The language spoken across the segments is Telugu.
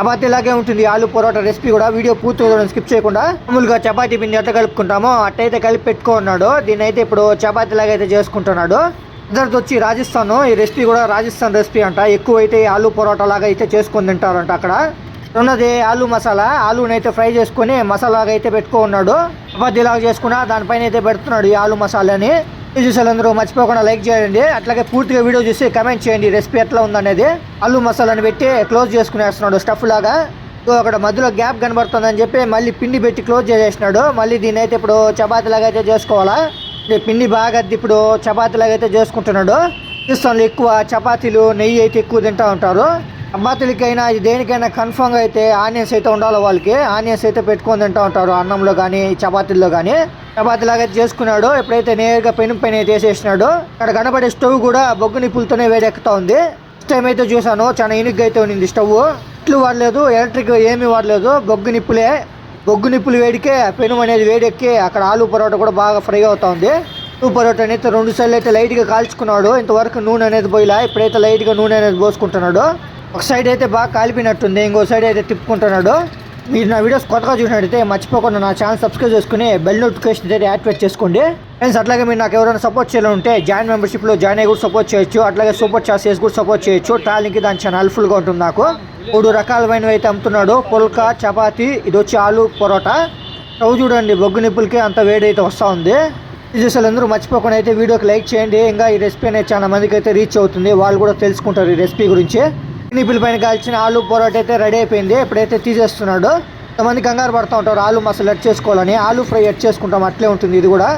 చపాతీ లాగే ఉంటుంది ఆలు పొరోటా రెసిపీ కూడా వీడియో పూర్తి స్కిప్ చేయకుండా. మామూలుగా చపాతీ పిండి ఎట్లా కలుపుకుంటామో అట్టయితే కలిపి పెట్టుకున్నాడు. దీని అయితే ఇప్పుడు చపాతీ లాగా అయితే చేసుకుంటున్నాడు. ఇద్దరిది వచ్చి రాజస్థాన్ ఈ రెసిపీ కూడా రాజస్థాన్ రెసిపీ అంట. ఎక్కువ అయితే ఆలు పొరోటా లాగా అయితే చేసుకొని తింటారంట అక్కడ. ఉన్నది ఆలు మసాలా. ఆలుని అయితే ఫ్రై చేసుకొని మసాలాగా అయితే పెట్టుకున్నాడు. చపాతీ లాగా చేసుకున్నా దానిపైన అయితే పెడుతున్నాడు ఈ ఆలు మసాలాని. ఈ చూసాలందరూ మర్చిపోకుండా లైక్ చేయండి. అట్లాగే పూర్తిగా వీడియో చూసి కమెంట్ చేయండి. రెసిపీ ఎట్లా ఉందనేది. అల్లు మసాలాని పెట్టి క్లోజ్ చేసుకునేస్తున్నాడు స్టఫ్ లాగా. సో అక్కడ మధ్యలో గ్యాప్ కనబడుతుందని చెప్పి మళ్ళీ పిండి పెట్టి క్లోజ్ చేసేసినాడు. మళ్ళీ దీని అయితే ఇప్పుడు చపాతీ లాగా అయితే చేసుకోవాలా. పిండి బాగా ఇప్పుడు చపాతీ లాగా అయితే చేసుకుంటున్నాడు. ఇస్తాను ఎక్కువ చపాతీలు నెయ్యి అయితే ఎక్కువ తింటా ఉంటారు. చపాతీలకైనా ఇది దేనికైనా కన్ఫామ్గా అయితే ఆనియన్స్ అయితే ఉండాలి వాళ్ళకి. ఆనియన్స్ అయితే పెట్టుకొని తింటా ఉంటారు అన్నంలో కానీ చపాతీల్లో కానీ చపాతీ లాగా అయితే చేసుకున్నాడు. ఎప్పుడైతే నేరుగా పెను పైన అయితే వేసేసినాడు అక్కడ కనబడే స్టవ్ కూడా బొగ్గు నిప్పులతోనే వేడెక్కుతా ఉంది. ఫస్ట్ టైం అయితే చూసాను చాలా ఇనుగ్గా అయితే ఉంది స్టవ్ ఇట్లు వాడలేదు ఎలక్ట్రిక్ ఏమీ వాడలేదు. బొగ్గు నిప్పులే. బొగ్గు నిప్పులు వేడికే పెను అనేది వేడెక్కి అక్కడ ఆలు పరోటా కూడా బాగా ఫ్రై అవుతా ఉంది. ఆలు పరోటా అయితే రెండు సార్లు అయితే లైట్గా కాల్చుకున్నాడు. ఇంతవరకు నూనె అనేది పోయిలా. ఇప్పుడైతే లైట్గా నూనె అనేది పోసుకుంటున్నాడు. ఒక సైడ్ అయితే బాగా కాలిపోయినట్టుంది ఇంకో సైడ్ అయితే తిప్పుకుంటున్నాడు. మీరు నా వీడియోస్ కొత్తగా చూసినట్టయితే మర్చిపోకుండా నా ఛానల్ సబ్స్క్రైబ్ చేసుకుని బెల్ నోటిఫికేషన్ అయితే యాక్టివేట్ చేసుకోండి. ఫ్రెండ్స్ అట్లాగే మీరు నాకు ఎవరైనా సపోర్ట్ చేయాలి ఉంటే జాయిన్ మెంబర్షిప్లో జాయిన్ అయ్యి కూడా సపోర్ట్ చేయొచ్చు. అట్లాగే సూపర్ చార్జ్ చేసి కూడా సపోర్ట్ చేయొచ్చు. ట్రావెలింగ్కి దాని చాలా హెల్ప్ఫుల్గా ఉంటుంది నాకు. మూడు రకాలమైనవి అయితే అమ్ముతున్నాడు. పుల్కా చపాతి ఇది వచ్చి ఆలు పొరోటా. స్టవ్ చూడండి బొగ్గు నిప్పులకి అంత వేడి అయితే వస్తూ ఉంది. ఇది అసలు అందరూ మర్చిపోకుండా అయితే వీడియోకి లైక్ చేయండి. ఇంకా ఈ రెసిపీ అనేది చాలా మందికి అయితే రీచ్ అవుతుంది. వాళ్ళు కూడా తెలుసుకుంటారు ఈ రెసిపీ గురించి. నిప్పుల పైన కాల్చిన ఆలు పొరోటా అయితే రెడీ అయిపోయింది. ఇప్పుడైతే తీసేస్తున్నాడు. కొంతమంది కంగారు పడుతూ ఉంటారు. ఆలు మసాలా ఎడ్ చేసుకోవాలని. ఆలు ఫ్రై ఎడ్ చేసుకుంటాం. అట్లే ఉంటుంది ఇది కూడా.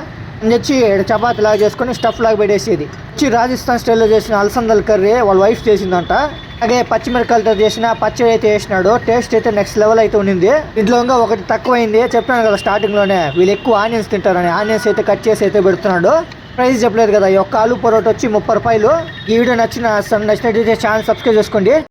తెచ్చి చపాతీ లాగా చేసుకొని స్టఫ్ లాగా పెట్టేసేది. వచ్చి రాజస్థాన్ స్టైల్లో చేసిన అలసందల కర్రీ వాళ్ళ వైఫ్ చేసిందంట. అలాగే పచ్చిమిరకాయలతో చేసిన పచ్చడి అయితే వేసినాడు టేస్ట్ అయితే నెక్స్ట్ లెవెల్ అయితే ఉండింది. ఇంట్లో ఇంకా ఒకటి తక్కువైంది. చెప్పాను కదా స్టార్టింగ్లోనే. వీళ్ళు ఎక్కువ ఆనియన్స్ తింటారని. ఆనియన్స్ అయితే కట్ చేసి అయితే పెడుతున్నాడు. ప్రైస్ చెప్పలేదు కదా ఈ ఒక్క ఆలు పొరోటా వచ్చి ముప్పై రూపాయలు. ఈ వీడియో నచ్చిన నచ్చినట్టయితే ఛానల్ సబ్స్క్రైబ్ చేసుకోండి.